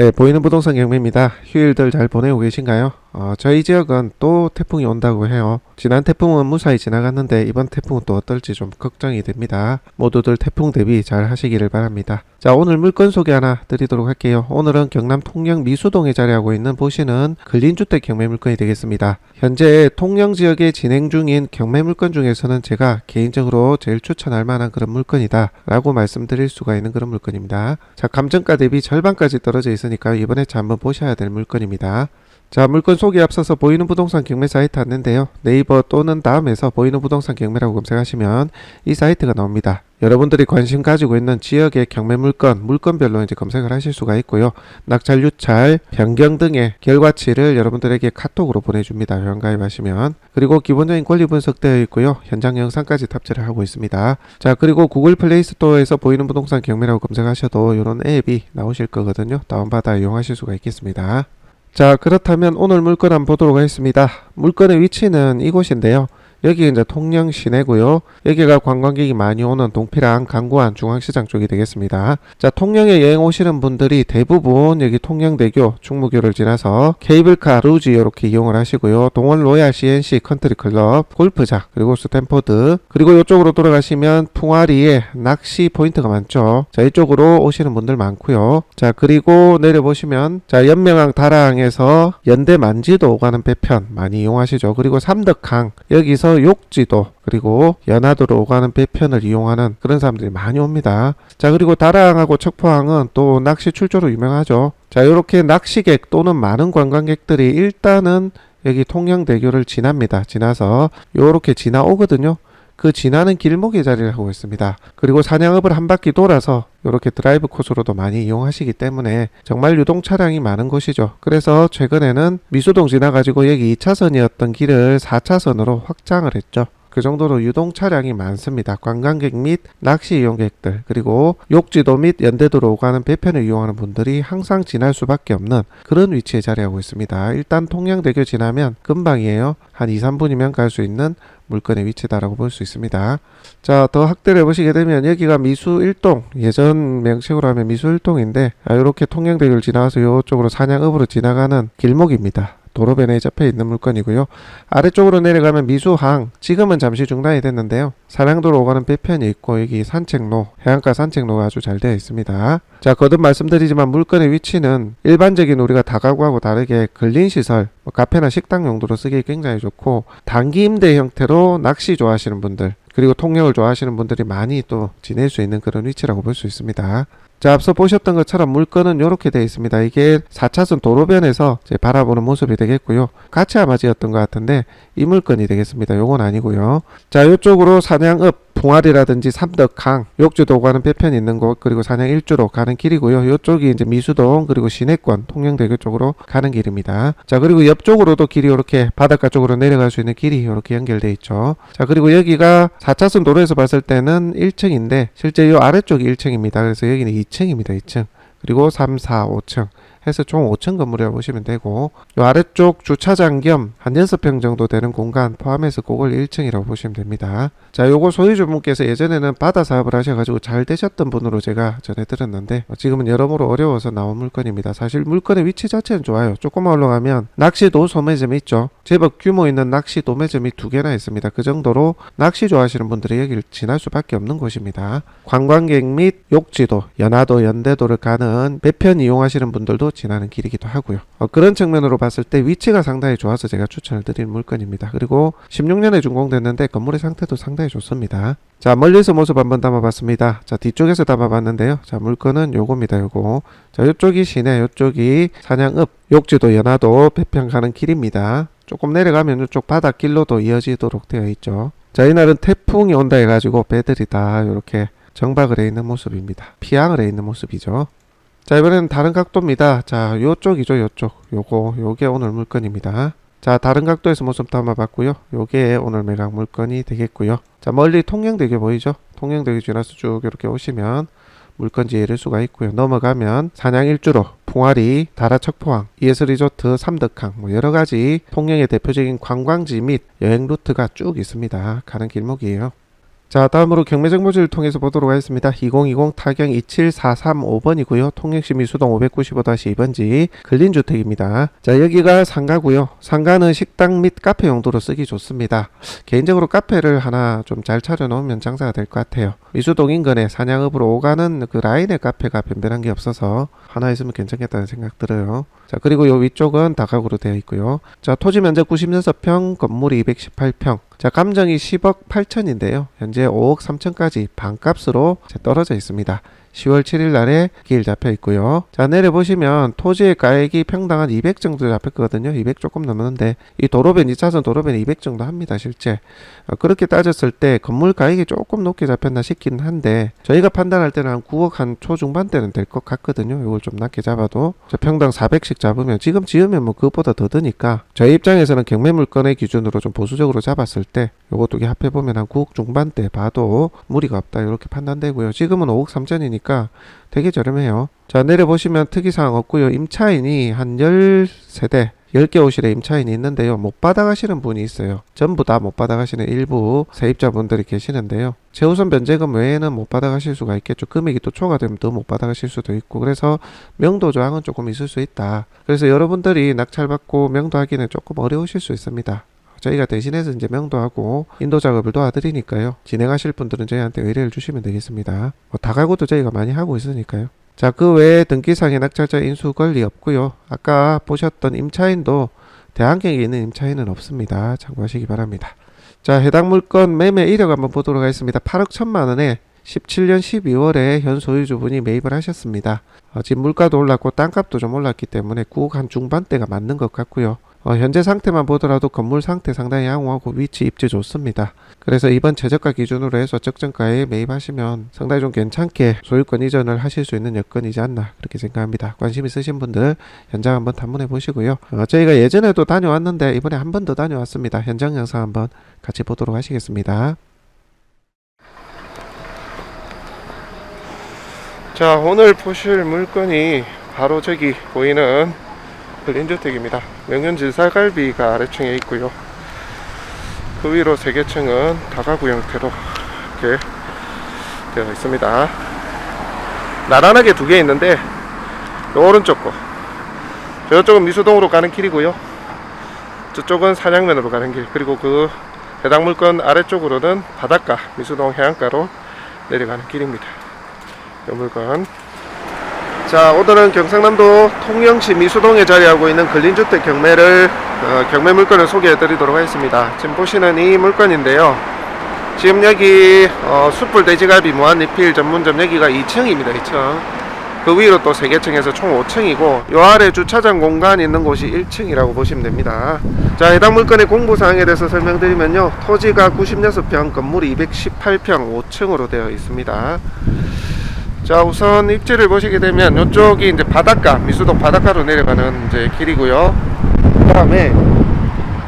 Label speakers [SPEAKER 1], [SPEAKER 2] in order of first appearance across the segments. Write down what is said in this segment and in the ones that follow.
[SPEAKER 1] 네, 보이는 부동산 경매입니다. 휴일들 잘 보내고 계신가요? 어, 저희 지역은 또 태풍이 온다고 해요. 지난 태풍은 무사히 지나갔는데 이번 태풍은 또 어떨지 좀 걱정이 됩니다. 모두들 태풍 대비 잘 하시기를 바랍니다. 자, 오늘 물건 소개 하나 드리도록 할게요. 오늘은 경남 통영 미수동에 자리하고 있는 보시는 근린주택 경매 물건이 되겠습니다. 현재 통영 지역에 진행 중인 경매 물건 중에서는 제가 개인적으로 제일 추천할 만한 그런 물건이다 라고 말씀드릴 수가 있는 그런 물건입니다. 자, 감정가 대비 절반까지 떨어져 있으니까 이번에 잘 한번 보셔야 될 물건입니다. 자, 물건 소개 앞서서 보이는 부동산 경매 사이트 왔는데요. 네이버 또는 다음에서 보이는 부동산 경매라고 검색하시면 이 사이트가 나옵니다. 여러분들이 관심 가지고 있는 지역의 경매 물건, 물건별로 이제 검색을 하실 수가 있고요. 낙찰, 유찰, 변경 등의 결과치를 여러분들에게 카톡으로 보내줍니다. 회원가입하시면. 그리고 기본적인 권리 분석되어 있고요. 현장 영상까지 탑재를 하고 있습니다. 자, 그리고 구글 플레이 스토어에서 보이는 부동산 경매라고 검색하셔도 이런 앱이 나오실 거거든요. 다운받아 이용하실 수가 있겠습니다. 자, 그렇다면 오늘 물건 한번 보도록 하겠습니다. 물건의 위치는 이곳인데요. 여기 이제 통영 시내고요. 여기가 관광객이 많이 오는 동피랑 강구안 중앙시장 쪽이 되겠습니다. 자, 통영에 여행 오시는 분들이 대부분 여기 통영대교, 충무교를 지나서 케이블카, 루지 이렇게 이용을 하시고요. 동원 로얄 CNC 컨트리 클럽, 골프장, 그리고 스탠포드, 그리고 이쪽으로 돌아가시면 풍화리에 낚시 포인트가 많죠. 자, 이쪽으로 오시는 분들 많고요. 자, 그리고 내려보시면 자, 연명항 다랑에서 연대 만지도 오가는 배편 많이 이용하시죠. 그리고 삼덕항 여기서 욕지도 그리고 연화도로 오가는 배편을 이용하는 그런 사람들이 많이 옵니다. 자, 그리고 다랑하고 척포항은 또 낚시 출조로 유명하죠. 자, 이렇게 낚시객 또는 많은 관광객들이 일단은 여기 통영대교를 지납니다. 지나서 요렇게 지나오거든요. 그 지나는 길목에 자리를 하고 있습니다. 그리고 사냥읍을 한 바퀴 돌아서 이렇게 드라이브 코스로도 많이 이용하시기 때문에 정말 유동 차량이 많은 곳이죠. 그래서 최근에는 미수동 지나가지고 여기 2차선이었던 길을 4차선으로 확장을 했죠. 그 정도로 유동 차량이 많습니다. 관광객 및 낚시 이용객들 그리고 욕지도 및 연대도로 오가는 배편을 이용하는 분들이 항상 지날 수밖에 없는 그런 위치에 자리하고 있습니다. 일단 통영대교 지나면 금방이에요. 한 2, 3분이면 갈 수 있는 물건의 위치다라고 볼 수 있습니다. 자, 더 확대를 해보시게 되면 여기가 미수 1동, 예전 명칭으로 하면 미수 1동인데 이렇게 통영대교를 지나가서 이쪽으로 사냥읍으로 지나가는 길목입니다. 도로변에 접해 있는 물건이고요. 아래쪽으로 내려가면 미수항, 지금은 잠시 중단이 됐는데요. 사량도로 오가는 배편이 있고 여기 산책로, 해안가 산책로가 아주 잘 되어 있습니다. 자, 거듭 말씀드리지만 물건의 위치는 일반적인 우리가 다가구하고 다르게 근린시설, 뭐 카페나 식당 용도로 쓰기 굉장히 좋고 단기 임대 형태로 낚시 좋아하시는 분들 그리고 통영을 좋아하시는 분들이 많이 또 지낼 수 있는 그런 위치라고 볼 수 있습니다. 자, 앞서 보셨던 것처럼 물건은 이렇게 되어 있습니다. 이게 4차선 도로변에서 바라보는 모습이 되겠고요. 같이 아마지였던 것 같은데 이 물건이 되겠습니다. 요건 아니고요. 자, 이쪽으로 사냥읍 봉화리라든지 삼덕항, 욕지도 가는 배편이 있는 곳, 그리고 사냥 일주로 가는 길이고요. 이쪽이 이제 미수동, 그리고 시내권, 통영대교 쪽으로 가는 길입니다. 자, 그리고 옆쪽으로도 길이 이렇게 바닷가 쪽으로 내려갈 수 있는 길이 이렇게 연결돼 있죠. 자, 그리고 여기가 4차선 도로에서 봤을 때는 1층인데, 실제 이 아래쪽이 1층입니다. 그래서 여기는 2층입니다. 2층. 그리고 3, 4, 5층. 해서 총 5층 건물이라고 보시면 되고 요 아래쪽 주차장 겸 한 6평 정도 되는 공간 포함해서 그걸 1층이라고 보시면 됩니다. 자, 요거 소유주분께서 예전에는 바다 사업을 하셔가지고 잘 되셨던 분으로 제가 전해드렸는데 지금은 여러모로 어려워서 나온 물건입니다. 사실 물건의 위치 자체는 좋아요. 조금만 올라가면 낚시도 소매점이 있죠. 제법 규모 있는 낚시 도매점이 두 개나 있습니다. 그 정도로 낚시 좋아하시는 분들이 여기를 지날 수밖에 없는 곳입니다. 관광객 및 욕지도, 연화도, 연대도를 가는 배편 이용하시는 분들도 지나는 길이기도 하고요. 어, 그런 측면으로 봤을 때 위치가 상당히 좋아서 제가 추천을 드리는 물건입니다. 그리고 16년에 준공됐는데 건물의 상태도 상당히 좋습니다. 자 멀리서 모습 한번 담아봤습니다. 자 뒤쪽에서 담아봤는데요. 자 물건은 요겁니다. 요거. 자 요쪽이 시내, 요쪽이 사냥읍, 욕지도, 연화도, 배평 가는 길입니다. 조금 내려가면 이쪽 바닷길로도 이어지도록 되어 있죠. 자 이날은 태풍이 온다 해가지고 배들이 다 이렇게 정박을 해 있는 모습입니다. 피항을 해 있는 모습이죠. 자 이번에는 다른 각도입니다. 자 요쪽이죠 요쪽 요거 요게 오늘 물건입니다. 자 다른 각도에서 모습 담아봤고요. 요게 오늘 매각 물건이 되겠고요. 자 멀리 통영대교 보이죠? 통영대교 지나서 쭉 이렇게 오시면 물건지에 이를 수가 있고요. 넘어가면 사냥 일주로 풍화리, 다라척포항, 이에스 리조트, 삼덕항 뭐 여러 가지 통영의 대표적인 관광지 및 여행 루트가 쭉 있습니다. 가는 길목이에요. 자, 다음으로 경매 정보지를 통해서 보도록 하겠습니다. 2020 타경 27435번이고요. 통영시 미수동 595-2번지 근린주택입니다. 자, 여기가 상가고요. 상가는 식당 및 카페 용도로 쓰기 좋습니다. 개인적으로 카페를 하나 좀 잘 차려놓으면 장사가 될 것 같아요. 미수동 인근에 사냥읍으로 오가는 그 라인의 카페가 변변한 게 없어서 하나 있으면 괜찮겠다는 생각 들어요. 자, 그리고 요 위쪽은 다각으로 되어 있고요. 자, 토지 면적 96평, 건물이 218평. 자, 감정이 10억 8천인데요. 현재 5억 3천까지 반값으로 떨어져 있습니다. 10월 7일 날에 길 잡혀 있고요. 자, 내려보시면 토지의 가액이 평당 한 200 정도 잡혔거든요. 200 조금 넘었는데 이 도로변 2차선 도로변 200 정도 합니다. 실제. 어, 그렇게 따졌을 때 건물 가액이 조금 높게 잡혔나 싶긴 한데 저희가 판단할 때는 한 9억 한 초중반대는 될 것 같거든요. 이걸 좀 낮게 잡아도 자, 평당 400씩 잡으면 지금 지으면 뭐 그것보다 더 드니까 저희 입장에서는 경매 물건의 기준으로 좀 보수적으로 잡았을 때 요거 두 개 합해 보면 한 9억 중반대 봐도 무리가 없다 이렇게 판단되고요. 지금은 5억 3천이니까 되게 저렴해요. 자 내려보시면 특이사항 없고요. 임차인이 한 10세대 10개 오실에 임차인이 있는데요. 못 받아가시는 분이 있어요. 전부 다 못 받아가시는 일부 세입자분들이 계시는데요. 최우선 변제금 외에는 못 받아가실 수가 있겠죠. 금액이 또 초과되면 더 못 받아가실 수도 있고 그래서 명도 조항은 조금 있을 수 있다. 그래서 여러분들이 낙찰받고 명도 하기는 조금 어려우실 수 있습니다. 저희가 대신해서 이제 명도하고 인도 작업을 도와드리니까요. 진행하실 분들은 저희한테 의뢰를 주시면 되겠습니다. 뭐 다가구도 저희가 많이 하고 있으니까요. 자, 그 외에 등기상의 낙찰자 인수 권리 없고요. 아까 보셨던 임차인도 대한경에 있는 임차인은 없습니다. 참고하시기 바랍니다. 자, 해당 물건 매매 이력 한번 보도록 하겠습니다. 8억 1천만 원에 17년 12월에 현 소유주분이 매입을 하셨습니다. 어, 지금 물가도 올랐고 땅값도 좀 올랐기 때문에 9억 한 중반대가 맞는 것 같고요. 어, 현재 상태만 보더라도 건물 상태 상당히 양호하고 위치 입지 좋습니다. 그래서 이번 최저가 기준으로 해서 적정가에 매입하시면 상당히 좀 괜찮게 소유권 이전을 하실 수 있는 여건이지 않나 그렇게 생각합니다. 관심 있으신 분들 현장 한번 탐문해 보시고요. 어, 저희가 예전에도 다녀왔는데 이번에 한 번 더 다녀왔습니다. 현장 영상 한번 같이 보도록 하시겠습니다. 자 오늘 보실 물건이 바로 저기 보이는 근린주택입니다. 명륜 질살갈비가 아래층에 있고요. 그 위로 세 개 층은 다가구 형태로 이렇게 되어 있습니다. 나란하게 두 개 있는데 요 오른쪽 거 저쪽은 미수동으로 가는 길이고요. 저쪽은 사냥면으로 가는 길 그리고 그 해당 물건 아래쪽으로는 바닷가 미수동 해안가로 내려가는 길입니다. 이 물건 자 오늘은 경상남도 통영시 미수동에 자리하고 있는 근린주택 경매를 어, 경매 물건을 소개해 드리도록 하겠습니다. 지금 보시는 이 물건인데요. 지금 여기 어, 숯불 돼지갈비 무한리필 전문점 여기가 2층입니다. 2층. 그 위로 또 3개층에서 총 5층이고 요 아래 주차장 공간 있는 곳이 1층이라고 보시면 됩니다. 자 해당 물건의 공부사항에 대해서 설명드리면요. 토지가 96평 건물이 218평 5층으로 되어 있습니다 자 우선 입지를 보시게 되면 이쪽이 이제 바닷가 미수동 바닷가로 내려가는 이제 길이고요. 그 다음에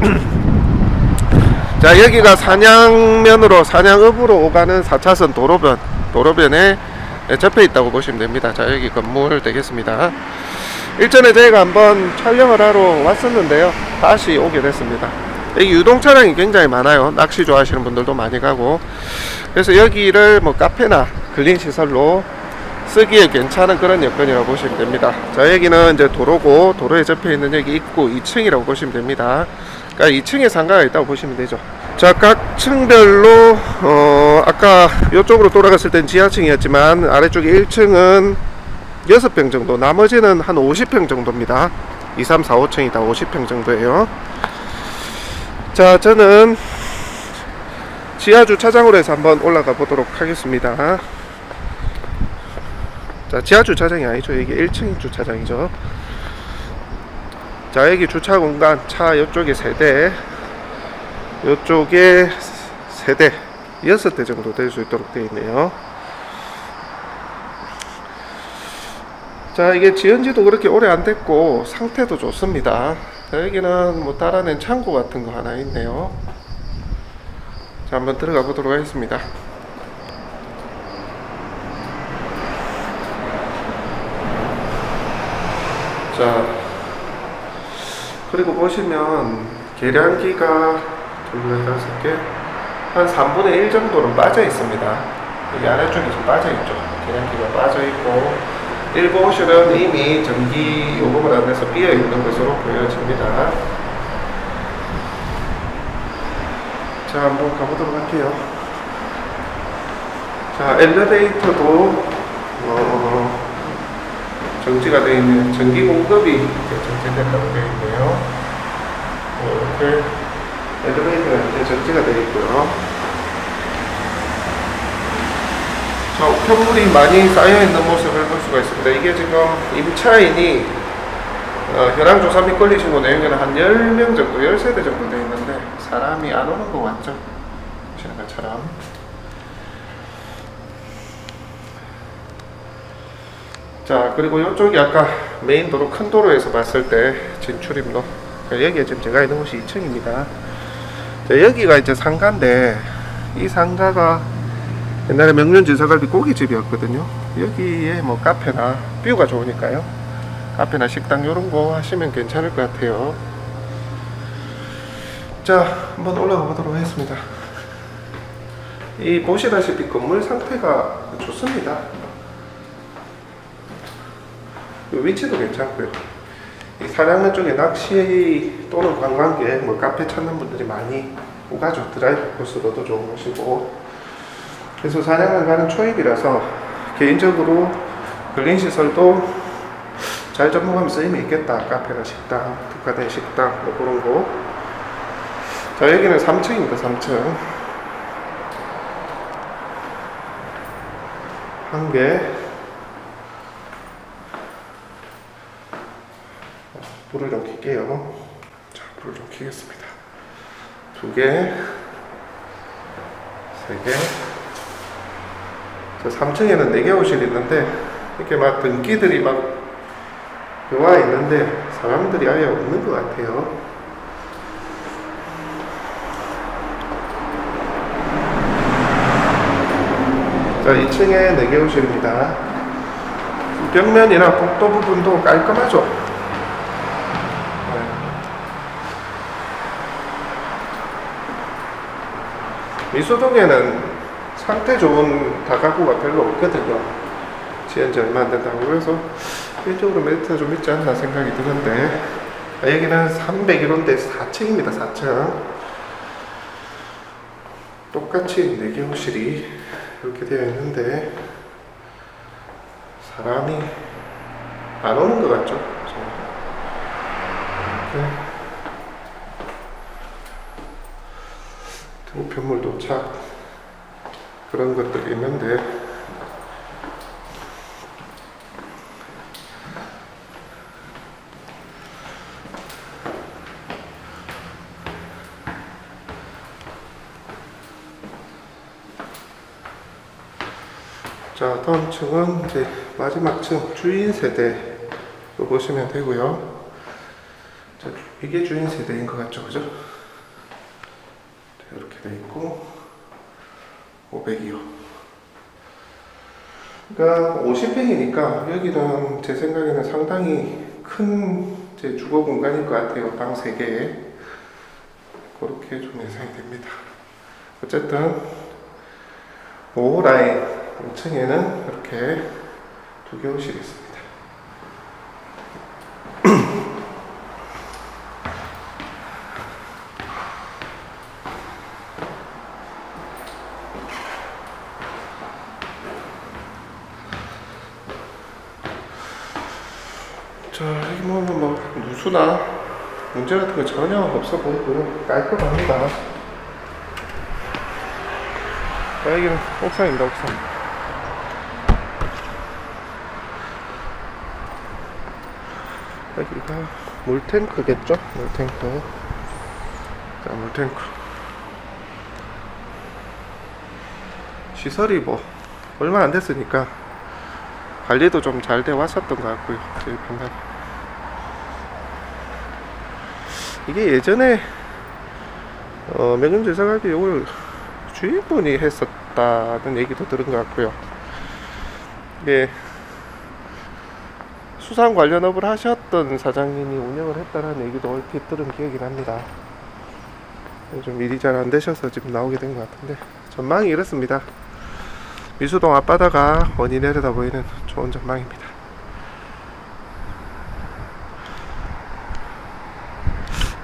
[SPEAKER 1] 자 여기가 사냥면으로 사냥읍으로 오가는 4차선 도로변 도로변에 접해 있다고 보시면 됩니다. 자 여기 건물 되겠습니다. 일전에 저희가 한번 촬영을 하러 왔었는데요. 다시 오게 됐습니다. 여기 유동 차량이 굉장히 많아요. 낚시 좋아하시는 분들도 많이 가고. 그래서 여기를 뭐 카페나 근린 시설로 쓰기에 괜찮은 그런 여건이라고 보시면 됩니다. 자, 여기는 이제 도로고, 도로에 접해 있는 여기 입구 2층이라고 보시면 됩니다. 그러니까 2층에 상가가 있다고 보시면 되죠. 자, 각 층별로, 어, 아까 이쪽으로 돌아갔을 땐 지하층이었지만, 아래쪽에 1층은 6평 정도, 나머지는 한 50평 정도입니다. 2, 3, 4, 5층이 다 50평 정도예요. 자, 저는 지하 주차장으로 해서 한번 올라가 보도록 하겠습니다. 자, 지하 주차장이 아니죠. 이게 1층 주차장이죠. 자, 여기 주차 공간 차 이쪽에 세대, 이쪽에 세대, 여섯 대 정도 될 수 있도록 되어 있네요. 자, 이게 지은 지도 그렇게 오래 안 됐고 상태도 좋습니다. 자, 여기는 뭐 따라낸 창고 같은 거 하나 있네요. 자, 한번 들어가 보도록 하겠습니다. 자, 그리고 보시면 계량기가 둘, 넷, 다섯 개, 한 3분의 1 정도는 빠져 있습니다. 여기 아래쪽에 좀 빠져 있죠. 계량기가 빠져 있고 일부 호실은 이미 전기 요금을 안 내서 비어 있는 것으로 보여집니다. 자, 한번 가보도록 할게요. 자, 엘리베이터도 어, 정지가 되어 있는 전기 공급이 이제 정지됐다고 되어 있네요. 어, 이렇게 엘리베이터가 이제 정지가 되어 있고요. 자, 우편물이 많이 쌓여 있는 모습을 볼 수가 있습니다. 이게 지금 임차인이 어, 혈압조사 및 권리신고 내용에는 한 10명 정도, 10세대 정도 되어 있는데 사람이 안 오는 거 맞죠? 보시는 것처럼. 자, 그리고 이쪽이 아까 메인 도로, 큰 도로에서 봤을 때 진출입로. 그러니까 여기에 지금 제가 있는 곳이 2층입니다. 자, 여기가 이제 상가인데, 이 상가가 옛날에 명륜진사갈비 고깃집이었거든요. 여기에 뭐 카페나, 뷰가 좋으니까요. 카페나 식당 이런 거 하시면 괜찮을 것 같아요. 자, 한번 올라가 보도록 하겠습니다. 이 보시다시피 건물 상태가 좋습니다. 이 위치도 괜찮고요. 이 사량면 쪽에 낚시 또는 관광객, 뭐 카페 찾는 분들이 많이 오가죠. 드라이브 코스로도 좋은 곳이고. 그래서 사량면 가는 초입이라서 개인적으로 근린 시설도 잘 접목하면 쓰임이 있겠다. 카페나 식당, 특화된 식당, 뭐 그런 거. 자, 여기는 3층입니다. 3층. 한 개. 불을 좀 켤게요. 자, 불을 좀 켜겠습니다. 두 개, 세 개. 저 3층에는 4개 호실이 있는데, 이렇게 막 등기들이 막 와 있는데, 사람들이 아예 없는 것 같아요. 자, 2층에 4개 호실입니다. 벽면이나 복도 부분도 깔끔하죠? 미수동에는 상태 좋은 다가구가 별로 없거든요. 지은 지 얼마 안 된다고 그래서 개인적으로 메리트가 좀 있지 않나 생각이 드는데 아, 여기는 301호인데 4층입니다. 4층 똑같이 4개 호실이 이렇게 되어 있는데 사람이 안 오는 것 같죠? 이렇게 우편물 도착 그런 것들이 있는데. 자 다음 층은 이제 마지막 층 주인 세대로 보시면 되고요. 자, 이게 주인 세대인 것 같죠? 그죠? 돼 있고 500이요. 그러니까 50평이니까 여기는 제 생각에는 상당히 큰 제 주거 공간일 것 같아요. 방 3개에 그렇게 좀 예상이 됩니다. 어쨌든 5호 라인 5층에는 이렇게 두개 있습니다. 자, 여기 뭐, 뭐, 뭐 누 수나 문제 같은 거 전혀 없어 보이고요. 깔끔합니다. 자, 여기는 옥상입니다, 옥상. 여기가 물탱크겠죠? 물탱크. 자, 물탱크. 시설이 뭐, 얼마 안 됐으니까 관리도 좀 잘 돼 왔었던 것 같고요. 제일 판단. 이게 예전에 어, 명륜제사갈비 요걸 주인분이 했었다는 얘기도 들은 것 같고요. 이게 수산 관련 업을 하셨던 사장님이 운영을 했다는 얘기도 얼핏 들은 기억이 납니다. 좀 일이 잘 안 되셔서 지금 나오게 된 것 같은데 전망이 이렇습니다. 미수동 앞바다가 원이 내려다 보이는 좋은 전망입니다.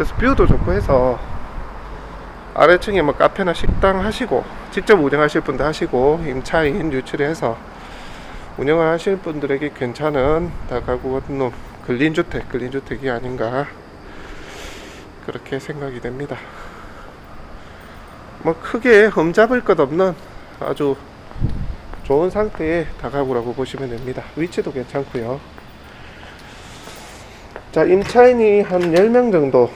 [SPEAKER 1] 그래서 뷰도 좋고 해서 아래층에 뭐 카페나 식당 하시고 직접 운영하실 분도 하시고 임차인 유치해서 운영을 하실 분들에게 괜찮은 다가구 건너 근린주택, 근린주택이 아닌가 그렇게 생각이 됩니다. 뭐 크게 흠잡을 것 없는 아주 좋은 상태의 다가구라고 보시면 됩니다. 위치도 괜찮고요. 자, 임차인이 한 10명 정도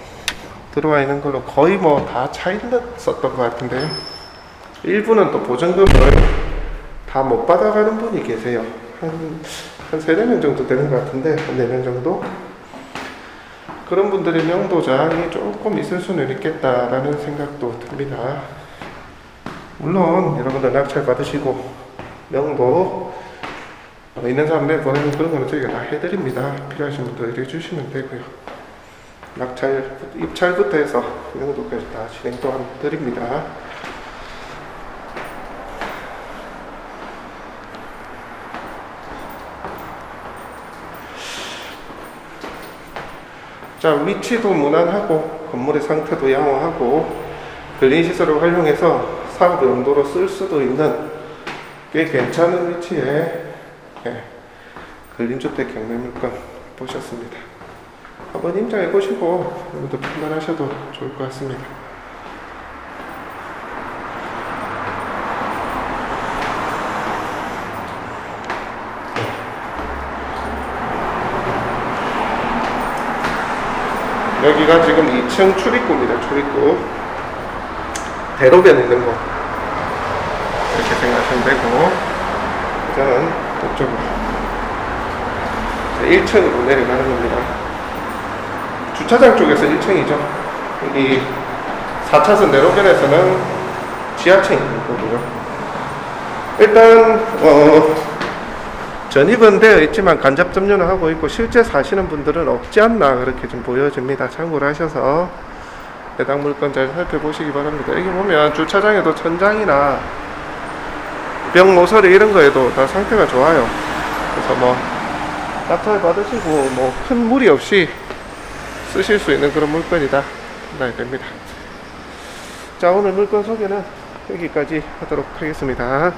[SPEAKER 1] 들어와 있는 걸로 거의 뭐 다차 있었던 것 같은데요. 일부는 또 보증금을 다 못 받아가는 분이 계세요. 한, 한 3, 4명 정도 되는 것 같은데, 한 4명 정도? 그런 분들의 명도장이 조금 있을 수는 있겠다라는 생각도 듭니다. 물론, 여러분들 낙찰 받으시고, 명도 어, 있는 사람들 보내는 그런 거는 저희가 다 해드립니다. 필요하신 분들 해주시면 되고요. 낙찰, 입찰부터 해서 명도까지 다 진행 또한 드립니다. 자, 위치도 무난하고 건물의 상태도 양호하고 근린 시설을 활용해서 사업 용도로 쓸 수도 있는 꽤 괜찮은 위치에 예, 근린주택 경매물건 보셨습니다. 한번 임장해 보시고 여러분도 판단하셔도 좋을 것 같습니다. 여기가 지금 2층 출입구입니다. 출입구. 대로변 있는 곳. 이렇게 생각하시면 되고, 저는 이쪽으로. 1층으로 내려가는 겁니다. 주차장 쪽에서 1층이죠. 여기 4차선 내로변에서는 지하층이 있거든요. 일단, 어, 전입은 되어 있지만 간접 점유는 하고 있고 실제 사시는 분들은 없지 않나 그렇게 좀 보여집니다. 참고를 하셔서 해당 물건 잘 살펴보시기 바랍니다. 여기 보면 주차장에도 천장이나 벽 모서리 이런 거에도 다 상태가 좋아요. 그래서 뭐 낙찰 받으시고 뭐 큰 무리 없이 쓰실 수 있는 그런 물건이다 봐야 됩니다. 자 오늘 물건 소개는 여기까지 하도록 하겠습니다.